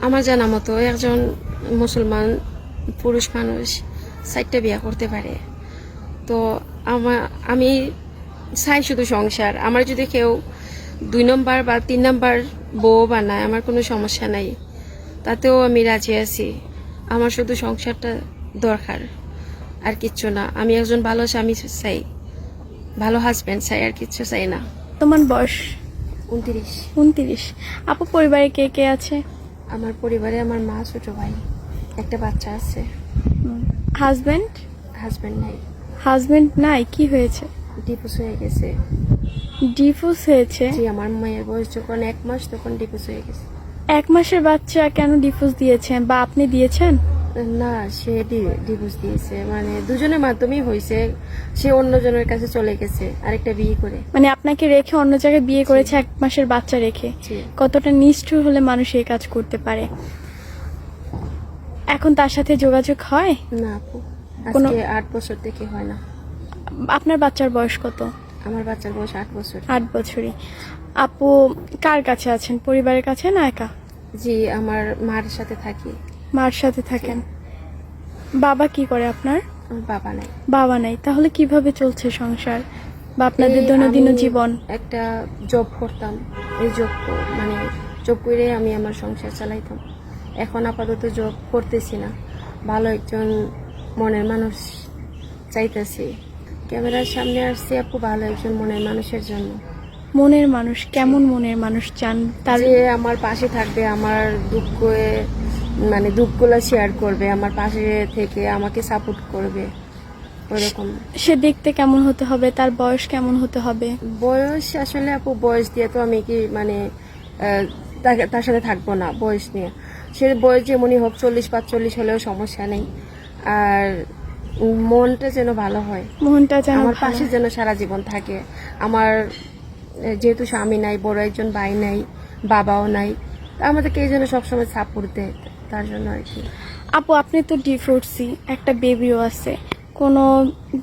আমার জানা মতো একজন মুসলমান পুরুষ মানুষ চারটা বিয়া করতে পারে। তো আমার আমি চাই শুধু সংসার। আমার যদি কেউ দুই নম্বর বা তিন নম্বর বউ বানায় আমার কোনো সমস্যা নাই। তাতেও আমি রাজি আছি। আমার শুধু সংসারটা দরকার আর কিচ্ছু না। আমি একজন ভালো স্বামী চাই। ভালো হাজব্যান্ড চাই আর কিচ্ছু চাই না। তোমার বয়স? উনত্রিশ। উনত্রিশ। আপু পরিবারে কে কে আছে? আমার পরিবারে আমার মা ছোট ভাই একটা বাচ্চা আছে। হাজবেন্ড হাজবেন্ড নাই। হাজবেন্ড নাই কি হয়েছে? ডিভোর্স হয়ে গেছে। ডিভোর্স হয়েছে? জি আমার মায়ের বয়স যখন এক মাস তখন ডিভোর্স হয়ে গেছে। এক মাসের বাচ্চা কেন ডিভোর্স দিয়েছেন বা আপনি দিয়েছেন? না সে ডিভোর্স দিয়েছে। মানে দুজনের মাধ্যমেই হয়েছে। সে অন্যজনের কাছে চলে গেছে আরেকটা বিয়ে করে। মানে আপনাকে রেখে অন্য জায়গায় বিয়ে করেছে এক মাসের বাচ্চা রেখে। কতটা নিষ্ঠুর হলে মানুষ এই কাজ করতে পারে? এখন তার সাথে যোগাযোগ হয়? না আপু কোনো- আট বছর থেকে হয় না। আপনার বাচ্চার বয়স কত? আমার বাচ্চার বয়স আট বছর। আট বছরই। আপু কার কাছে আছেন? পরিবারের কাছে না একা? জি আমার মার সাথে থাকি। মার সাথে থাকেন। বাবা কি করে আপনার? বাবা নাই। বাবা নাই। তাহলে কীভাবে চলছে সংসার বা আপনাদের দৈনন্দিন জীবন? একটা জব করতাম। এই জব মানে জব করে আমি আমার সংসার চালাইতাম। এখন আপাতত জব করতেছি না। ভালো একজন মনের মানুষ চাইতেছি। ক্যামেরার সামনে আসছি আপু ভালো একজন মনের মানুষের জন্য। মনের মানুষ কেমন মনের মানুষ চান? তার আমার পাশে থাকবে আমার দুঃখে মানে দুঃখগুলো শেয়ার করবে আমার পাশে থেকে আমাকে সাপোর্ট করবে ওরকম। সে দেখতে কেমন হতে হবে তার বয়স কেমন হতে হবে? বয়স আসলে আপু বয়স দিয়ে তো আমি কি মানে তার সাথে থাকব না বয়স নিয়ে। সে বয়স যেমনই হোক চল্লিশ পাঁচচল্লিশ হলেও সমস্যা নেই। আর মনটা যেন ভালো হয়। মনটা যেন আমার পাশে যেন সারা জীবন থাকে। আমার যেহেতু স্বামী নাই বড় একজন ভাই নাই বাবাও নাই আমাদেরকে এই জন্য সবসময় সাপোর্ট দেয়। তার জন্য আর কি। আপু, আপনি তো ডিভোর্সি একটা বেবিও আছে। কোনো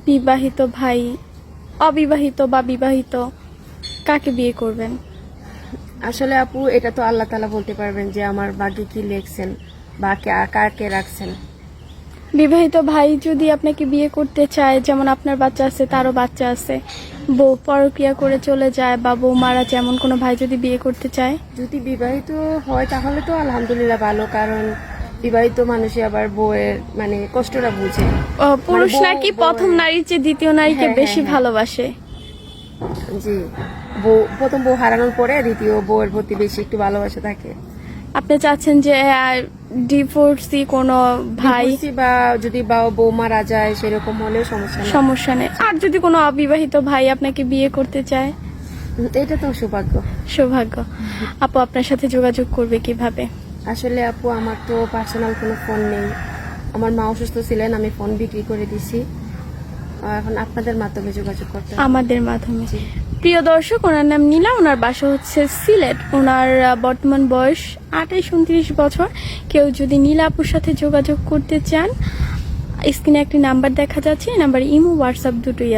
বিবাহিত ভাই, অবিবাহিত বা বিবাহিত, কাকে বিয়ে করবেন? আসলে আপু, এটা তো আল্লাহ তালা বলতে পারবেন যে আমার বাগে কি লেখছেন বা কাকে রাখছেন। বিবাহিত ভাই যদি আপনাকে বিয়ে করতে চায় যেমন আপনার বাচ্চা আছে তারও বাচ্চা আছে বউ পরক্রিয়া করে চলে যায় বা বউ মারা যেমন কোনো ভাই যদি বিয়ে করতে চায়? যদি বিবাহিত হয় তাহলে তো আলহামদুলিল্লাহ ভালো কারণ বিবাহিত মানুষে আবার বউয়ের মানে কষ্টটা বুঝে। ও, পুরুষ নাকি প্রথম নারীর চেয়ে দ্বিতীয় নারীকে হ্যাঁ, বেশি হ্যাঁ, হ্যাঁ। ভালোবাসে? জি। বউ প্রথম বউ হারানোর পরে দ্বিতীয় বউয়ের প্রতি বেশি একটু ভালোবাসা থাকে। আপনি চাচ্ছেন যে ডিভোর্সি কোনো ভাই বা যদি বা বউ মারা যায় সেরকম হলেও সমস্যা সমস্যা নেই। আর যদি কোনো অবিবাহিত ভাই আপনাকে বিয়ে করতে চায়? এটা তো সৌভাগ্য। সৌভাগ্য। আপু আপনার সাথে যোগাযোগ করবে কীভাবে? আসলে আপু আমার তো পার্সোনাল কোনো ফোন নেই। আমার মা অসুস্থ ছিলেন আমি ফোন বিক্রি করে দিছি। এখন আপনাদের মাধ্যমে যোগাযোগ করতে আমাদের মাধ্যমে। প্রিয় দর্শক, ওনার নাম নীলা, ওনার বাসা হচ্ছে সিলেট। ওনার বর্তমান বয়স আঠাইশ উনত্রিশ বছর। কেউ যদি নীলা আপুর সাথে যোগাযোগ করতে চান, স্ক্রিনে একটি নাম্বার দেখা যাচ্ছে, এই নাম্বার ইমো, হোয়াটসঅ্যাপ দুটোই